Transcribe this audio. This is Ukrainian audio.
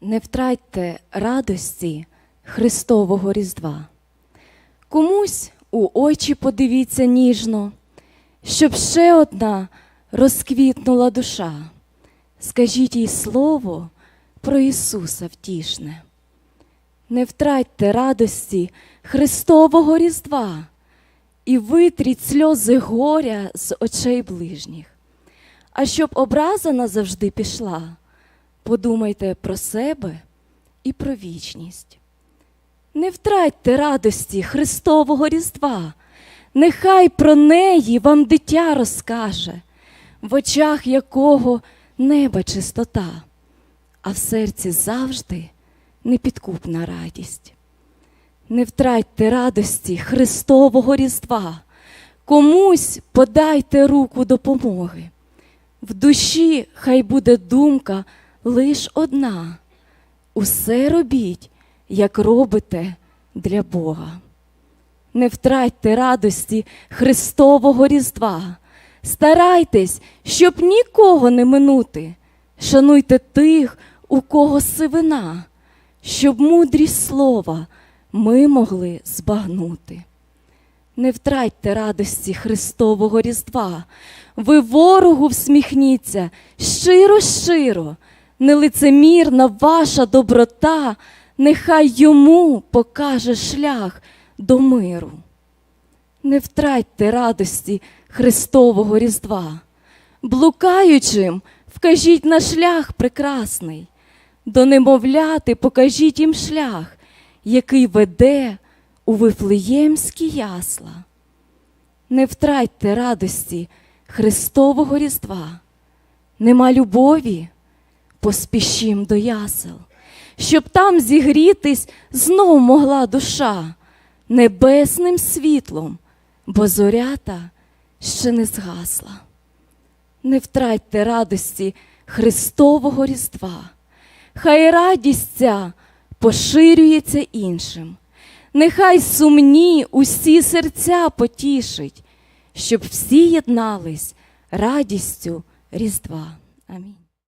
Не втратьте радості Христового Різдва. Комусь у очі подивіться ніжно, щоб ще одна розквітнула душа. Скажіть їй слово про Ісуса втішне. Не втратьте радості Христового Різдва і витріть сльози горя з очей ближніх. А щоб образа назавжди пішла, подумайте про себе і про вічність. Не втратьте радості Христового Різдва, нехай про неї вам дитя розкаже, в очах якого неба чистота, а в серці завжди непідкупна радість. Не втратьте радості Христового Різдва, комусь подайте руку допомоги. В душі хай буде думка лиш одна. Усе робіть, як робите для Бога. Не втратьте радості Христового Різдва. Старайтесь, щоб нікого не минути. Шануйте тих, у кого сивина, щоб мудрість слова ми могли збагнути. Не втратьте радості Христового Різдва. Ви ворогу всміхніться щиро, щиро, нелицемірна ваша доброта, нехай йому покаже шлях до миру. Не втратьте радості Христового Різдва. Блукаючим вкажіть на шлях прекрасний, до немовляти покажіть їм шлях, який веде у Вифлеємські ясла. Не втратьте радості Христового Різдва, нема любові, поспішім до ясел, щоб там зігрітись знов могла душа небесним світлом, бо зорята ще не згасла. Не втратьте радості Христового Різдва, хай радість ця поширюється іншим. Нехай сумні усі серця потішить, щоб всі єднались радістю Різдва. Амінь.